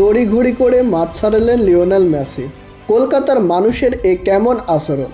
তড়িঘড়ি করে মাঠ ছাড়লেন লিওনেল মেসি। কলকাতার মানুষের এ কেমন আচরণ?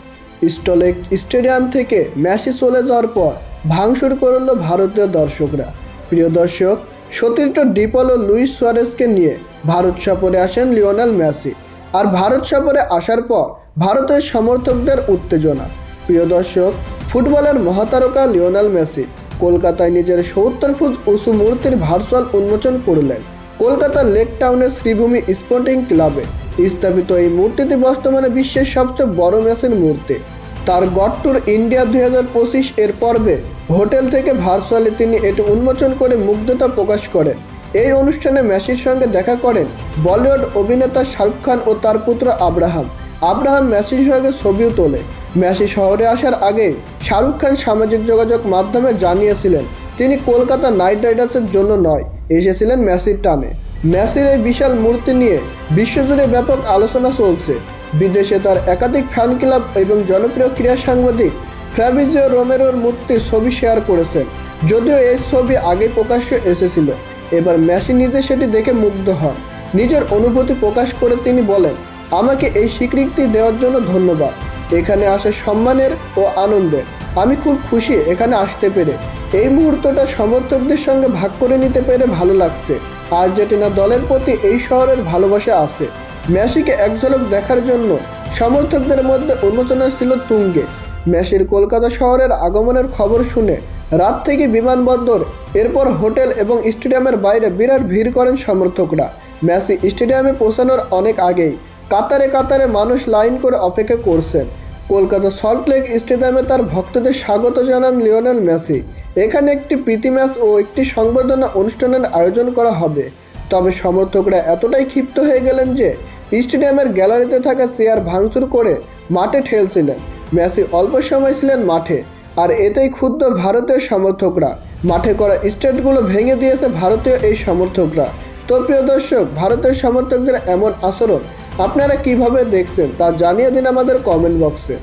স্টলেক স্টেডিয়াম থেকে মেসি চলে যাওয়ার পর ভাঙচুর করল ভারতীয় দর্শকরা। প্রিয় দর্শক, সতীর্থ ডিপল ও লুইস সুয়ারেজকে নিয়ে ভারত সফরে আসেন লিওনেল মেসি। আর ভারত সফরে আসার পর ভারতের সমর্থকদের উত্তেজনা। প্রিয় দর্শক, ফুটবলের মহাতারকা লিওনেল মেসি। কলকাতায় নিজের সত্তর ফুট উঁচু মূর্তির ভার্চুয়াল উন্মোচন করলেন। কলকাতার লেক টাউনের শ্রীভূমি স্পোর্টিং ক্লাবে স্থাপিত এই মূর্তিটি বর্তমানে বিশ্বের সবচেয়ে বড় মেসির মূর্তি। তার গড ট্যুর ইন্ডিয়া দুই হাজার পঁচিশ এর পর্বে হোটেল থেকে ভার্চুয়ালি তিনি এটি উন্মোচন করে মুগ্ধতা প্রকাশ করেন। এই অনুষ্ঠানে মেসির সঙ্গে দেখা করেন বলিউড অভিনেতা শাহরুখ খান ও তার পুত্র আব্রাহাম। আব্রাহাম মেসির সঙ্গে ছবিও তোলে। মেসি শহরে আসার আগে শাহরুখ খান সামাজিক যোগাযোগ মাধ্যমে জানিয়েছিলেন, তিনি কলকাতা নাইট রাইডার্সের জন্য নয় এসেছিলেন মেসির টানে। মেসির এই বিশাল মূর্তি নিয়ে বিশ্বজুড়ে ব্যাপক আলোচনা চলছে। বিদেশে তার একাধিক ফ্যান ক্লাব এবং জনপ্রিয় ক্রীড়া সাংবাদিক ফ্যাবিজিও রোমেরোর মূর্তির ছবি শেয়ার করেছেন। যদিও এই ছবি আগে প্রকাশ্যে এসেছিল। এবার মেসি নিজে সেটি দেখে মুগ্ধ হন। নিজের অনুভূতি প্রকাশ করে তিনি বলেন, আমাকে এই স্বীকৃতি দেওয়ার জন্য ধন্যবাদ। এখানে আসে সম্মানের ও আনন্দের। আমি খুব খুশি এখানে আসতে পেরে। এই মুহূর্তটা সমর্থকদের সঙ্গে ভাগ করে নিতে পেরে ভালো লাগছে। আর্জেন্টিনা দলের প্রতি এই শহরের ভালোবাসা আছে। মেসিকে এক ঝলক দেখার জন্য সমর্থকদের মধ্যে উন্মোচনা ছিল তুঙ্গে। মেসির কলকাতা শহরের আগমনের খবর শুনে রাত থেকে বিমানবন্দর, এরপর হোটেল এবং স্টেডিয়ামের বাইরে বিরাট ভিড় করেন সমর্থকরা। মেসি স্টেডিয়ামে পৌঁছানোর অনেক আগেই কাতারে কাতারে মানুষ লাইন করে অপেক্ষা করছেন। কলকাতা সল্টলেক স্টেডিয়ামে তার ভক্তদের স্বাগত জানান লিওনেল মেসি। এখানে একটি প্রীতি ম্যাচ ও একটি সংবর্ধনা অনুষ্ঠানের আয়োজন করা হবে। তবে সমর্থকরা এতটাই ক্ষিপ্ত হয়ে গেলেন যে, স্টেডিয়ামের গ্যালারিতে থাকা চেয়ার ভাঙচুর করে মাঠে ঠেলছিলেন। মেসি অল্প সময় ছিলেন মাঠে, আর এতেই ক্ষুদ্র ভারতীয় সমর্থকরা। মাঠে করা স্টেটগুলো ভেঙে দিয়েছে ভারতীয় এই সমর্থকরা। তো প্রিয় দর্শক, ভারতীয় সমর্থকদের এমন আচরণ আপনারা কীভাবে দেখছেন তা জানিয়ে দিন আমাদের কমেন্ট বক্সে